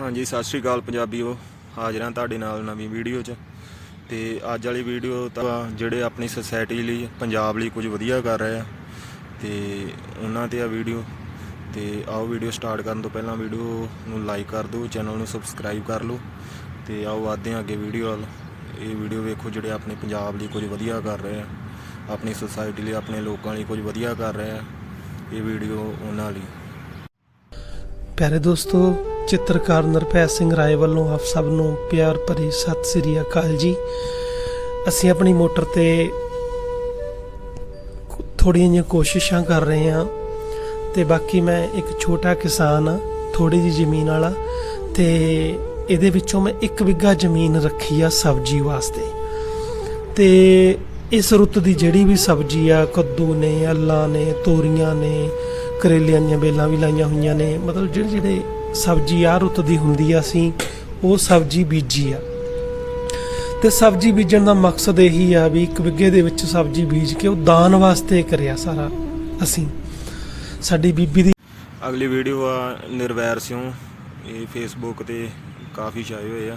ਹਾਂਜੀ, ਸਤਿ ਸ਼੍ਰੀ ਅਕਾਲ ਪੰਜਾਬੀਓ। ਹਾਜ਼ਰਾਂ ਤੁਹਾਡੇ ਨਾਲ ਨਵੀਂ ਵੀਡੀਓ 'ਚ। ਤੇ ਅੱਜ ਵਾਲੀ ਵੀਡੀਓ ਤਾਂ ਜਿਹੜੇ ਆਪਣੀ ਸੋਸਾਇਟੀ ਲਈ, ਪੰਜਾਬ ਲਈ ਕੁਝ ਵਧੀਆ ਕਰ ਰਹੇ ਆ। ਤੇ ਉਹਨਾਂ ਤੇ ਆ ਵੀਡੀਓ। ਤੇ ਆਓ ਵੀਡੀਓ ਸਟਾਰਟ ਕਰਨ ਤੋਂ ਪਹਿਲਾਂ ਵੀਡੀਓ ਨੂੰ ਲਾਈਕ ਕਰ ਦਿਓ, ਚੈਨਲ ਨੂੰ ਸਬਸਕ੍ਰਾਈਬ ਕਰ ਲਓ। ਤੇ ਆਓ ਵਧਦੇ ਹਾਂ ਅੱਗੇ ਵੀਡੀਓ ਵੱਲ। ਇਹ ਵੀਡੀਓ ਵੇਖੋ ਜਿਹੜੇ ਆਪਣੇ ਪੰਜਾਬ ਲਈ ਕੁਝ ਵਧੀਆ ਕਰ ਰਹੇ ਆ। ਆਪਣੀ ਸੋਸਾਇਟੀ ਲਈ, ਆਪਣੇ ਲੋਕਾਂ ਲਈ ਕੁਝ ਵਧੀਆ ਕਰ ਰਹੇ ਆ। ਇਹ ਵੀਡੀਓ ਉਹਨਾਂ ਲਈ। ਪਿਆਰੇ ਦੋਸਤੋ ਚਿੱਤਰਕਾਰ ਨਰਪੈ ਸਿੰਘ ਰਾਏ ਵੱਲੋਂ ਆਪ ਸਭ ਨੂੰ ਪਿਆਰ ਭਰੀ ਸਤਿ ਸ੍ਰੀ ਅਕਾਲ ਜੀ। ਅਸੀਂ ਆਪਣੀ ਮੋਟਰ ਤੇ ਥੋੜ੍ਹੀਆਂ ਜਿਹੀਆਂ ਕੋਸ਼ਿਸ਼ਾਂ ਕਰ ਰਹੇ ਹਾਂ ਤੇ ਬਾਕੀ ਮੈਂ ਇੱਕ ਛੋਟਾ ਕਿਸਾਨ ਆ ਥੋੜੀ ਜਿਹੀ ਜ਼ਮੀਨ ਵਾਲਾ ਤੇ ਇਹਦੇ ਵਿੱਚੋਂ ਮੈਂ ਇੱਕ ਵਿੱਗਾ ਜ਼ਮੀਨ ਰੱਖੀ ਆ ਸਬਜ਼ੀ ਵਾਸਤੇ। ਤੇ ਇਸ ਰੁੱਤ ਦੀ ਜਿਹੜੀ ਵੀ ਸਬਜ਼ੀ ਆ, ਕੱਦੂ ਨੇ, ਅੱਲਾ ਨੇ, ਤੋਰੀਆਂ ਨੇ, ਕਰੇਲਿਆਂ ਦੀਆਂ ਬੇਲਾਂ ਵੀ ਲਾਈਆਂ ਹੋਈਆਂ ਨੇ, ਮਤਲਬ ਜਿਹੜੇ ਜਿਹੜੇ ਸਬਜ਼ੀ ਆ ਰੁੱਤ ਦੀ ਹੁੰਦੀ ਆ ਅਸੀਂ, ਉਹ ਸਬਜ਼ੀ ਬੀਜੀ ਆ। ਤੇ ਸਬਜ਼ੀ ਬੀਜਣ ਦਾ ਮਕਸਦ ਇਹੀ ਆ ਵੀ ਇੱਕ ਵਿੱਗੇ ਦੇ ਵਿੱਚ ਸਬਜ਼ੀ ਬੀਜ ਕੇ ਉਹ ਦਾਨ ਵਾਸਤੇ ਕਰਿਆ ਸਾਰਾ ਅਸੀਂ। ਸਾਡੀ ਬੀਬੀ ਦੀ ਅਗਲੀ ਵੀਡੀਓ ਆ ਨਿਰਵੈਰ ਸਿਉ। ਇਹ ਫੇਸਬੁੱਕ ਤੇ ਕਾਫੀ ਛਾਏ ਹੋਏ ਆ।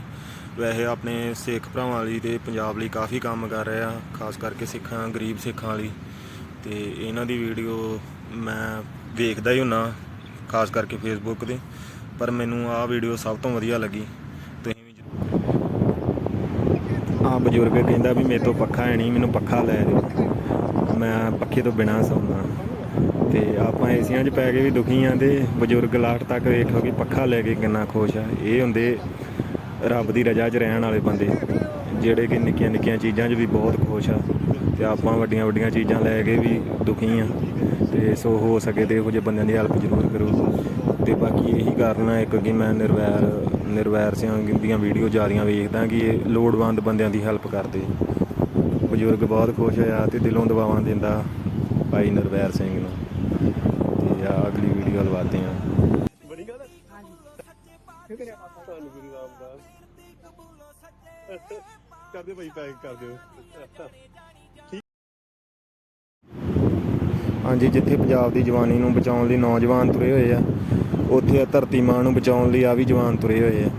ਵੈਸੇ ਆਪਣੇ ਸਿੱਖ ਭਰਾਵਾਂ ਲਈ ਤੇ ਪੰਜਾਬ ਲਈ ਕਾਫੀ ਕੰਮ ਕਰ ਰਹੇ ਆ, ਖਾਸ ਕਰਕੇ ਸਿੱਖਾਂ, ਗਰੀਬ ਸਿੱਖਾਂ ਲਈ ਤੇ ਇਹਨਾਂ ਦੀ ਵੀਡੀਓ ਮੈਂ ਵੇਖਦਾ ਹੀ ਹੁੰਨਾ, ਖਾਸ ਕਰਕੇ ਫੇਸਬੁੱਕ ਤੇ। ਪਰ ਮੈਨੂੰ ਆਹ ਵੀਡੀਓ ਸਭ ਤੋਂ ਵਧੀਆ ਲੱਗੀ। ਤੁਸੀਂ ਵੀ ਆ ਬਜ਼ੁਰਗ ਕਹਿੰਦਾ ਵੀ ਮੇਰੇ ਤੋਂ ਪੱਖਾ ਹੈ ਨਹੀਂ, ਮੈਨੂੰ ਪੱਖਾ ਲੈ ਦਿਓ। ਮੈਂ ਪੱਖੇ ਤੋਂ ਬਿਨਾਂ ਸੌਂਦਾ। ਤੇ ਆਪਾਂ ਏਸੀਆਂ 'ਚ ਪੈ ਕੇ ਵੀ ਦੁਖੀ ਆਂ ਤੇ ਬਜ਼ੁਰਗ ਲਾਟ ਤੱਕ ਵੇਖੋ ਕਿ ਪੱਖਾ ਲੈ ਕੇ ਕਿੰਨਾ ਖੁਸ਼ ਆ। ਇਹ ਹੁੰਦੇ ਰੱਬ ਦੀ ਰਜ਼ਾ 'ਚ ਰਹਿਣ ਵਾਲੇ ਬੰਦੇ। ਜਿਹੜੇ ਕਿ ਨਿੱਕੀਆਂ ਨਿੱਕੀਆਂ ਚੀਜ਼ਾਂ 'ਚ ਵੀ ਬਹੁਤ ਖੁਸ਼ ਆ। ਤੇ ਆਪਾਂ ਵੱਡੀਆਂ ਵੱਡੀਆਂ ਚੀਜ਼ਾਂ ਲੈ ਕੇ ਵੀ ਦੁਖੀ ਆ। ਤੇ ਸੋ ਹੋ ਸਕੇ ਤੇ ਇਹੋ ਜਿਹੇ ਬੰਦਿਆਂ ਦੀ ਹੈਲਪ ਜ਼ਰੂਰ ਕਰੋ। ਤੇ ਬਾਕੀ ਇਹੀ ਕਾਰਨ ਆ ਇੱਕ ਕਿ ਮੈਂ ਨਿਰਵੈਰ ਨਿਰਵੈਰ ਸਿੰਘ ਦੀਆਂ ਵੀਡੀਓ ਜ਼ਿਆਦੀਆਂ ਵੇਖਦਾ ਕਿ ਇਹ ਲੋੜਵੰਦ ਬੰਦਿਆਂ ਦੀ ਹੈਲਪ ਕਰਦੇ ਬਜ਼ੁਰਗ ਬਹੁਤ ਖੁਸ਼ ਹੋਇਆ ਤੇ ਦਿਲੋਂ ਦਵਾਵਾਂ ਦਿੰਦਾ ਭਾਈ ਨਿਰਵੈਰ ਸਿੰਘ ਨੂੰ। ਤੇ ਆ ਅਗਲੀ ਵੀਡੀਓ ਲਵਾਤੇ ਆ। ਕਰਦੇ ਭਾਈ, ਪੈਕ ਕਰ ਦਿਓ। ਹਾਂਜੀ, ਜਿੱਥੇ ਪੰਜਾਬ ਦੀ ਜਵਾਨੀ ਨੂੰ ਬਚਾਉਣ ਲਈ ਨੌਜਵਾਨ ਤੁਰੇ ਹੋਏ ਆ, ਉੱਥੇ ਆ ਧਰਤੀ ਮਾਂ ਨੂੰ ਬਚਾਉਣ ਲਈ ਆ ਵੀ ਜਵਾਨ ਤੁਰੇ ਹੋਏ ਆ।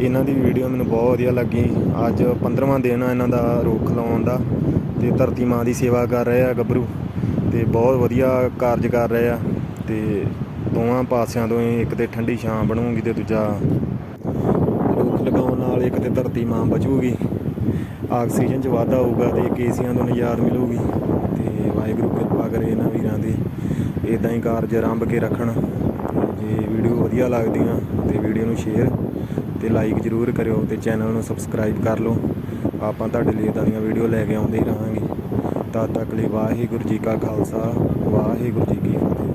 ਇਹਨਾਂ ਦੀ ਵੀਡੀਓ ਮੈਨੂੰ ਬਹੁਤ ਵਧੀਆ ਲੱਗੀ। ਅੱਜ 15ਵਾਂ ਦਿਨ ਆ ਇਹਨਾਂ ਦਾ ਰੁੱਖ ਲਾਉਣ ਦਾ, ਤੇ ਧਰਤੀ ਮਾਂ ਦੀ ਸੇਵਾ ਕਰ ਰਹੇ ਆ ਗੱਭਰੂ, ਤੇ ਬਹੁਤ ਵਧੀਆ ਕਾਰਜ ਕਰ ਰਹੇ ਆ, ਤੇ ਦੋਵਾਂ ਪਾਸਿਆਂ ਤੋਂ ਹੀ ਇੱਕ ਤੇ ਠੰਡੀ ਛਾਂ ਬਣੂਗੀ ਤੇ ਦੂਜਾ ਲਗਾਉਣ ਨਾਲ ਇੱਕ ਤੇ ਧਰਤੀ ਮਾਂ ਬਚੂਗੀ, ਆਕਸੀਜਨ 'ਚ ਵਾਧਾ ਹੋਊਗਾ ਤੇ ਕੇਸੀਆਂ ਤੋਂ ਨਜ਼ਾਰ ਮਿਲੂਗੀ। ਤੇ ਵਾਹਿਗੁਰੂ ਕਿਰਪਾ ਕਰੇ ਇਹਨਾਂ ਵੀਰਾਂ ਦੀ ਇਦਾਂ ਹੀ ਕਾਰਜ ਆਰੰਭ ਕੇ ਰੱਖਣ। ਜੇ ਵੀਡੀਓ ਵਧੀਆ ਲੱਗਦੀਆਂ ਤੇ ਵੀਡੀਓ ਨੂੰ ਸ਼ੇਅਰ ਤੇ ਲਾਈਕ ਜ਼ਰੂਰ ਕਰਿਓ ਤੇ ਚੈਨਲ ਨੂੰ ਸਬਸਕ੍ਰਾਈਬ ਕਰ ਲਓ। ਆਪਾਂ ਤੁਹਾਡੇ ਲਈ ਇਦਾਂ ਦੀਆਂ ਵੀਡੀਓ ਲੈ ਕੇ ਆਉਂਦੇ ਹੀ ਰਹਾਂਗੇ। ਤਦ ਤੱਕ ਲਈ ਵਾਹਿਗੁਰੂ ਜੀ ਕਾ ਖਾਲਸਾ, ਵਾਹਿਗੁਰੂ ਜੀ ਕੀ ਫਤਿਹ।